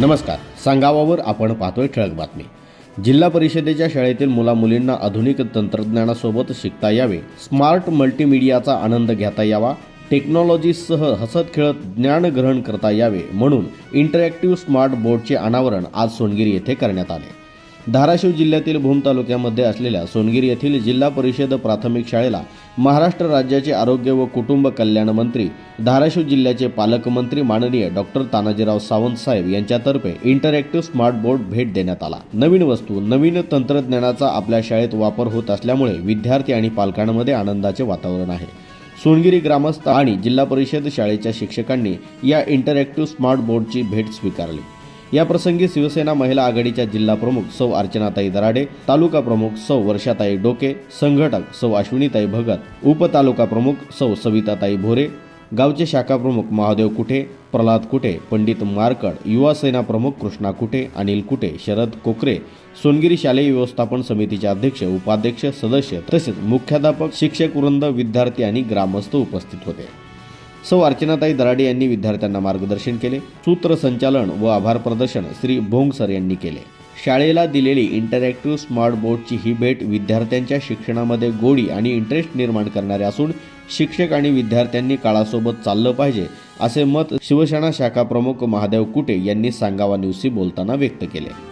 नमस्कार. सांगावावर आपण पाहतोय ठळक बातमी. जिल्हा परिषदेच्या शाळेतील मुला मुलींना आधुनिक तंत्रज्ञानासोबत शिकता यावे स्मार्ट मल्टीमीडियाचा आनंद घेता यावा टेक्नॉलॉजीसह हसत खेळत ज्ञान ग्रहण करता यावे म्हणून इंटरॅक्टिव्ह स्मार्ट बोर्डचे अनावरण आज सोनगिरी येथे करण्यात आले. धाराशिव जिल्ह्यातील भूम तालुक्यामध्ये असलेल्या सोनगिरी येथील जिल्हा परिषद प्राथमिक शाळेला महाराष्ट्र राज्याचे आरोग्य व कुटुंब कल्याण मंत्री धाराशिव जिल्ह्याचे पालकमंत्री माननीय डॉक्टर तानाजीराव सावंत साहेब यांच्यातर्फे इंटरॅक्टिव्ह स्मार्ट बोर्ड भेट देण्यात आला. नवीन वस्तू नवीन तंत्रज्ञानाचा आपल्या शाळेत वापर होत असल्यामुळे विद्यार्थी आणि पालकांमध्ये आनंदाचे वातावरण आहे. सोनगिरी ग्रामस्थ आणि जिल्हा परिषद शाळेच्या शिक्षकांनी या इंटरॅक्टिव्ह स्मार्ट बोर्डची भेट स्वीकारली. याप्रसंगी शिवसेना महिला आघाडीच्या जिल्हा प्रमुख सौ अर्चनाताई दराडे तालुका प्रमुख सौ वर्षाताई डोके संघटक सौ अश्विनीताई भगत उपतालुका प्रमुख सौ सविताताई भोरे गावचे शाखा प्रमुख महादेव कुठे प्रल्हाद कुठे पंडित मारकड युवा सेना प्रमुख कृष्णा कुठे अनिल कुठे शरद कोकरे सोनगिरी शालेय व्यवस्थापन समितीचे अध्यक्ष उपाध्यक्ष सदस्य तसेच मुख्याध्यापक शिक्षक वृंद विद्यार्थी आणि ग्रामस्थ उपस्थित होते. सौ अर्चनाताई दराडे यांनी विद्यार्थ्यांना मार्गदर्शन केले सूत्रसंचालन व आभार प्रदर्शन श्री भोंग सर यांनी केले. शाळेला दिलेली इंटरॅक्टिव्ह स्मार्ट बोर्डची ही भेट विद्यार्थ्यांच्या शिक्षणामध्ये गोडी आणि इंटरेस्ट निर्माण करणारे असून शिक्षक आणि विद्यार्थ्यांनी काळासोबत चाललं पाहिजे असे मत शिवसेना शाखा प्रमुख महादेव कुटे यांनी सांगावा न्यूजशी बोलताना व्यक्त केले.